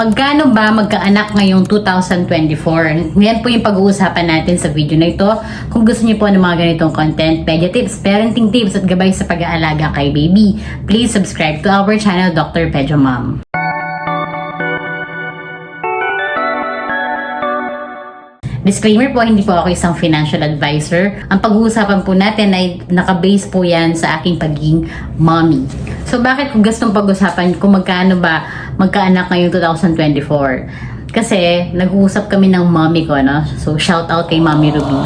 Magkano ba magkaanak ngayong 2024? Yan po yung pag-uusapan natin sa video na ito. Kung gusto niyo po ng mga ganitong content, pedia tips, parenting tips at gabay sa pag-aalaga kay baby, please subscribe to our channel, Dr. Pedro Mom. Disclaimer po, hindi po ako isang financial advisor. Ang pag-uusapan po natin ay nakabase po yan sa aking pagiging mommy. So bakit ko gustong pag-usapan kung magkano ba magkaanak ngayong 2024? Kasi nag-uusap kami ng mommy ko, no? So shout out kay Mommy Ruby.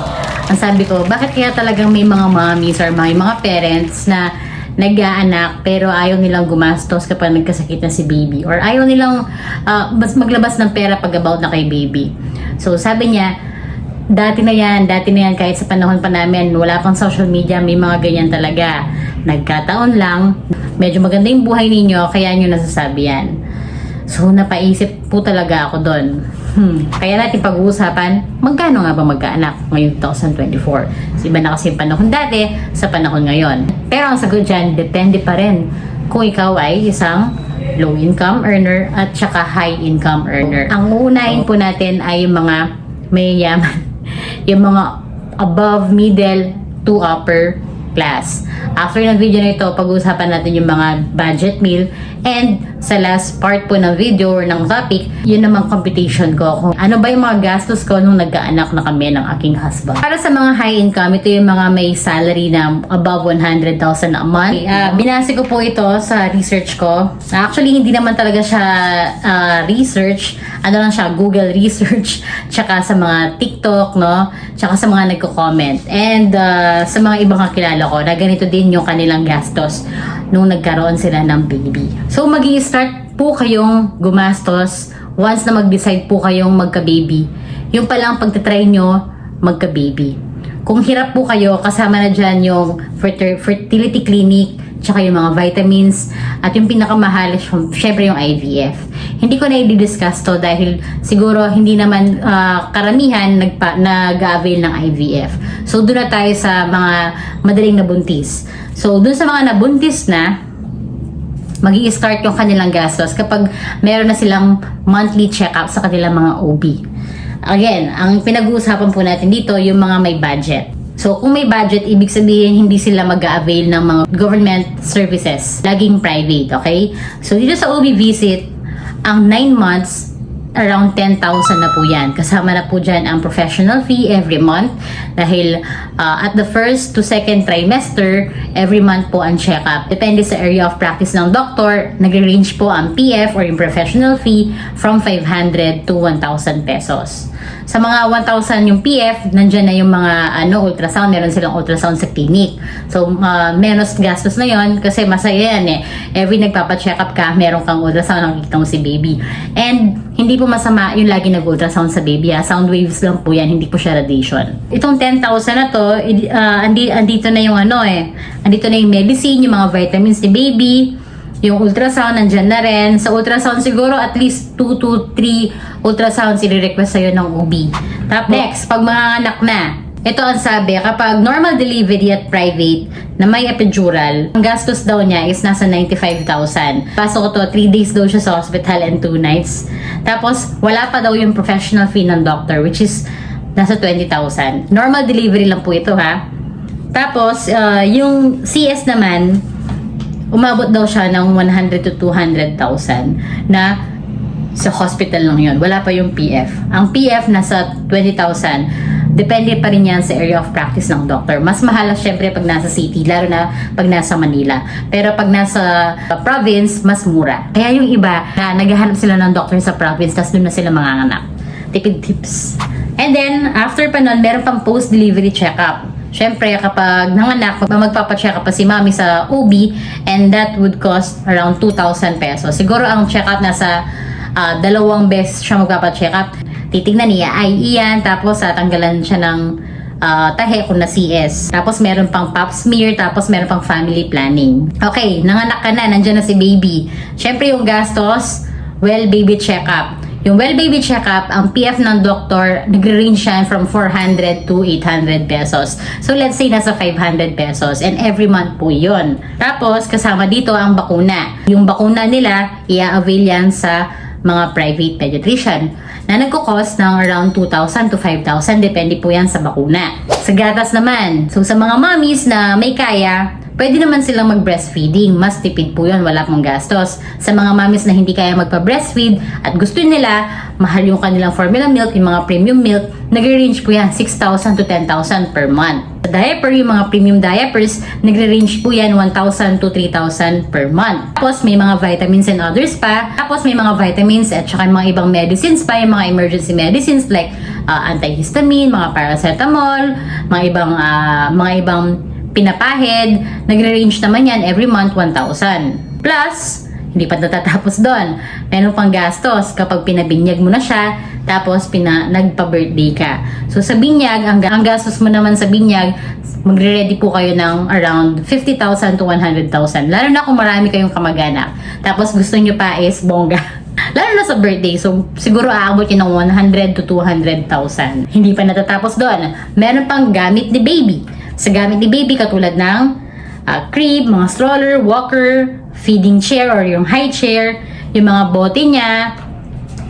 Ang sabi ko, bakit kaya talagang may mga mommies or may mga parents na nag-aanak pero ayaw nilang gumastos kapag nagkasakit na si baby or ayaw nilang ah, mas maglabas ng pera pag about na kay baby. So sabi niya, dati na yan, dati na yan kahit sa panahon pa namin, wala pang social media, may mga ganyan talaga. Nagkataon lang, medyo maganda yung buhay ninyo, kaya nyo nasasabi yan. So napaisip po talaga ako doon. Hmm. Kaya natin pag-uusapan, magkano nga ba magkaanak ngayong 2024? So, iba na kasi yung panahon dati sa panahon ngayon. Pero ang sagot dyan, depende pa rin kung ikaw ay isang low income earner at saka high income earner. Ang uunahin po natin ay yung mga may yaman, yung mga above middle to upper class. After ng video na ito, pag-uusapan natin yung mga budget meal and sa last part po ng video or ng topic, yun namang computation ko kung ano ba yung mga gastos ko nung nagkaanak na kami ng aking husband. Para sa mga high income, ito yung mga may salary na above 100,000 a month. Uh, binase ko po ito sa research ko. Actually, hindi naman talaga siya ah, research. Ano lang siya, Google research. Tsaka sa mga TikTok, no? Tsaka sa mga nagko-comment. And ah, sa mga ibang kakilala ko, na ganito din yung kanilang gastos nung nagkaroon sila ng baby. So, mag start po kayong gumastos once na mag-decide po kayong magka-baby. Yung palang pagtatry nyo magka-baby. Kung hirap po kayo, kasama na dyan yung fertil- fertility clinic, tsaka yung mga vitamins, at yung pinakamahal, syempre yung IVF. Hindi ko na i-discuss to dahil siguro hindi naman ah, karamihan nagpa, nag-avail ng IVF. So, doon na tayo sa mga madaling nabuntis. So, doon sa mga nabuntis na, mag start yung kanilang gastos kapag meron na silang monthly check-up sa kanilang mga OB. Again, ang pinag-uusapan po natin dito, yung mga may budget. So, kung may budget, ibig sabihin hindi sila mag-avail ng mga government services. Laging private, okay? So, dito sa OB visit, ang 9 months, around 10,000 na po yan. Kasama na po dyan ang professional fee every month dahil uh, at the first to second trimester, every month po ang check-up. Depende sa area of practice ng doctor, nagre-range po ang PF or yung professional fee from 500 to 1,000 pesos. Sa mga 1,000 yung PF, nandyan na yung mga ano, ultrasound, meron silang ultrasound sa clinic. So, uh, menos gastos na yon kasi masaya yan eh. Every nagpapacheck up ka, meron kang ultrasound, nakikita mo si baby. And, hindi po masama yung lagi nag-ultrasound sa baby ha. Sound waves lang po yan, hindi po siya radiation. Itong 10,000 na to, uh, andi, andito na yung ano eh. Andito na yung medicine, yung mga vitamins ni baby, yung ultrasound, nandyan na rin. Sa ultrasound siguro, at least 2 to 3 ultrasounds i-request sa'yo ng OB. Tapos, next, pag mga anak na, ito ang sabi, kapag normal delivery at private na may epidural, ang gastos daw niya is nasa 95,000. Pasok ko to, 3 days daw siya sa hospital and 2 nights. Tapos, wala pa daw yung professional fee ng doctor, which is nasa 20,000. Normal delivery lang po ito ha. Tapos, uh, yung CS naman, umabot daw siya ng 100 to 200,000 na sa hospital lang yun. Wala pa yung PF. Ang PF nasa 20,000. Depende pa rin yan sa area of practice ng doctor. Mas mahal syempre pag nasa city, lalo na pag nasa Manila. Pero pag nasa province, mas mura. Kaya yung iba, na naghahanap sila ng doctor sa province, tapos doon na sila manganganak. Tipid tips. And then, after pa nun, meron pang post-delivery check-up. Siyempre, kapag nanganak, magpapacheck up pa si mami sa OB and that would cost around 2,000 pesos. Siguro ang check-up nasa ah, dalawang beses siya magpapacheck up. Titignan niya, ay iyan, tapos tatanggalan siya ng ah, tahe kung na CS. Tapos meron pang pap smear, tapos meron pang family planning. Okay, nanganak ka na, nandyan na si baby. Siyempre yung gastos, well baby check-up. Yung well baby checkup, ang PF ng doktor, nagre-range yan from 400 to 800 pesos. So let's say nasa 500 pesos and every month po yun. Tapos kasama dito ang bakuna. Yung bakuna nila, i-avail yan sa mga private pediatrician na nagkukos ng around 2,000 to 5,000 depende po yan sa bakuna. Sa gatas naman, so sa mga mommies na may kaya, pwede naman silang mag-breastfeeding. Mas tipid po yun, wala pong gastos. Sa mga mommies na hindi kaya magpa-breastfeed at gusto nila, mahal yung kanilang formula milk, yung mga premium milk, nag-range po yan 6,000 to 10,000 per month. Sa diaper, yung mga premium diapers, nagre-range po yan 1,000 to 3,000 per month. Tapos may mga vitamins and others pa. Tapos may mga vitamins at saka mga ibang medicines pa, yung mga emergency medicines like uh, antihistamine, mga paracetamol, mga ibang uh, mga ibang pinapahid, nagre-range naman yan every month 1,000. Plus, hindi pa natatapos doon. Meron pang gastos kapag pinabinyag mo na siya, tapos pina, nagpa-birthday ka. So sa binyag, ang, ang gastos mo naman sa binyag, magre-ready po kayo ng around 50,000 to 100,000. Lalo na kung marami kayong kamag-anak. Tapos gusto nyo pa is bongga. Lalo na sa birthday, so siguro aabot yun ng 100 to 200,000. Hindi pa natatapos doon. Meron pang gamit ni baby. Sa gamit ni baby, katulad ng uh, crib, mga stroller, walker, feeding chair or yung high chair, yung mga bote niya,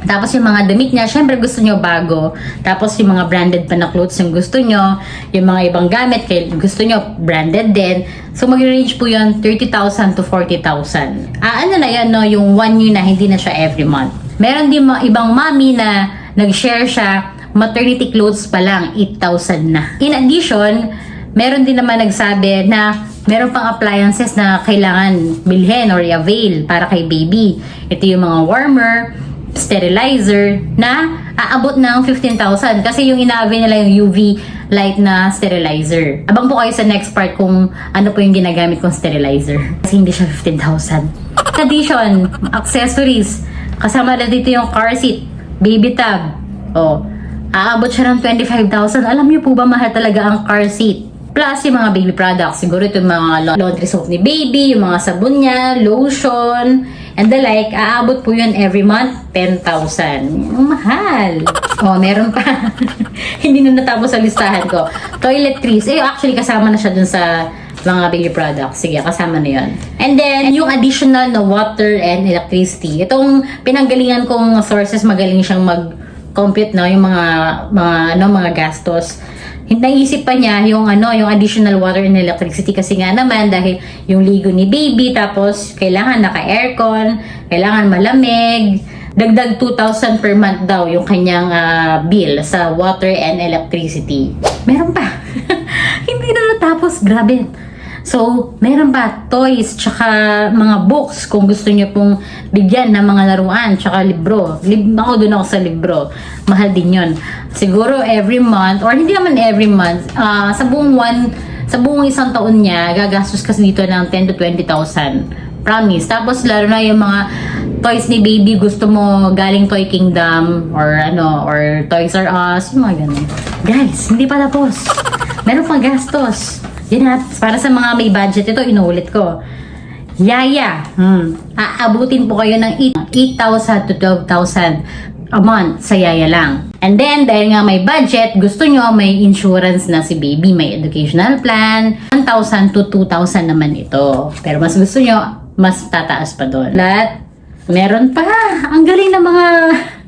tapos yung mga damit niya, syempre gusto nyo bago. Tapos yung mga branded pa na clothes yung gusto nyo. Yung mga ibang gamit, kaya gusto nyo branded din. So mag-range po yun 30,000 to 40,000. Ah, ano na yan, no? Yung one year na hindi na siya every month. Meron din mga ibang mami na nag-share siya, maternity clothes pa lang, 8,000 na. In addition, meron din naman nagsabi na meron pang appliances na kailangan bilhin or i-avail para kay baby. Ito yung mga warmer, sterilizer na aabot ng 15,000 kasi yung ina-avail nila yung UV light na sterilizer. Abang po kayo sa next part kung ano po yung ginagamit kong sterilizer. Kasi hindi siya 15,000. In addition, accessories. Kasama na dito yung car seat, baby tub. Oh, aabot siya ng 25,000. Alam niyo po ba mahal talaga ang car seat? Plus, yung mga baby products. Siguro ito yung mga laundry soap ni baby, yung mga sabon niya, lotion, and the like. Aabot po yun every month, 10,000. Ang mahal. Oh, meron pa. Hindi na natapos sa listahan ko. Toiletries. Eh, actually, kasama na siya dun sa mga baby products. Sige, kasama na yun. And then, yung additional na water and electricity. Itong pinanggalingan kong sources, magaling siyang mag-compute, no? Yung mga, mga, ano, mga gastos naisip pa niya yung ano, yung additional water and electricity kasi nga naman dahil yung ligo ni baby tapos kailangan naka-aircon, kailangan malamig. Dagdag 2,000 per month daw yung kanyang ah, bill sa water and electricity. Meron pa. Hindi na natapos. Grabe. So, meron pa toys, tsaka mga books kung gusto niyo pong bigyan ng mga laruan, tsaka libro. Lib ako doon ako sa libro. Mahal din yon. Siguro every month, or hindi naman every month, ah, sa buong one, sa buong isang taon niya, gagastos kasi dito ng 10 to 20,000. Promise. Tapos lalo na yung mga toys ni baby gusto mo galing Toy Kingdom or ano or Toys R Us, yung mga ganun. Guys, hindi pa tapos. Meron pang gastos. Na, para sa mga may budget ito, inuulit ko. Yaya, hmm. aabutin po kayo ng 8,000 to 12,000 a month sa yaya lang. And then, dahil nga may budget, gusto nyo may insurance na si baby, may educational plan, 1,000 to 2,000 naman ito. Pero mas gusto nyo, mas tataas pa doon. Lahat, meron pa. Ang galing ng mga,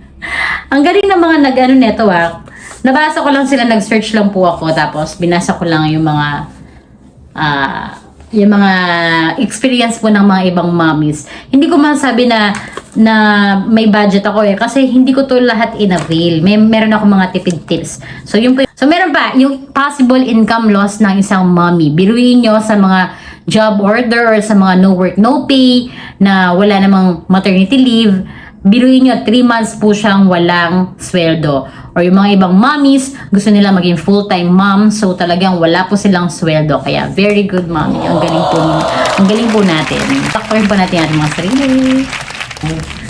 ang galing ng mga nag-ano neto ah. Nabasa ko lang sila, nag-search lang po ako, tapos binasa ko lang yung mga ah yung mga experience po ng mga ibang mommies. Hindi ko masabi na na may budget ako eh kasi hindi ko to lahat in-avail. May meron ako mga tipid tips. So yung So meron pa yung possible income loss ng isang mommy. Biruin nyo sa mga job order or sa mga no work no pay na wala namang maternity leave. Biruin nyo, 3 months po siyang walang sweldo. Or yung mga ibang mommies, gusto nila maging full-time mom, so talagang wala po silang sweldo. Kaya, very good mommy. Ang galing po, ang galing po natin. Takpoin po natin ating mga sarili.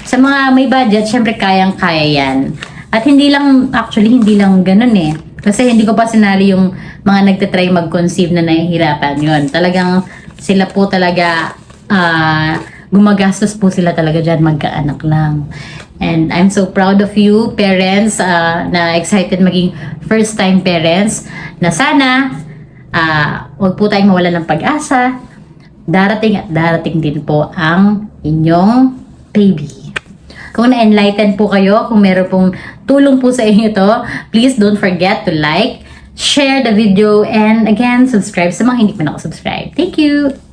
Sa mga may budget, syempre kayang-kaya yan. At hindi lang, actually, hindi lang ganun eh. Kasi hindi ko pa sinali yung mga nagtatry mag-conceive na nahihirapan yun. Talagang sila po talaga, ah, gumagastos po sila talaga dyan magkaanak lang. And I'm so proud of you, parents, ah, na excited maging first-time parents, na sana, ah, huwag po tayong mawala ng pag-asa. Darating at darating din po ang inyong baby. Kung na-enlighten po kayo, kung meron pong tulong po sa inyo to, please don't forget to like, share the video, and again, subscribe sa mga hindi pa nakasubscribe. Thank you!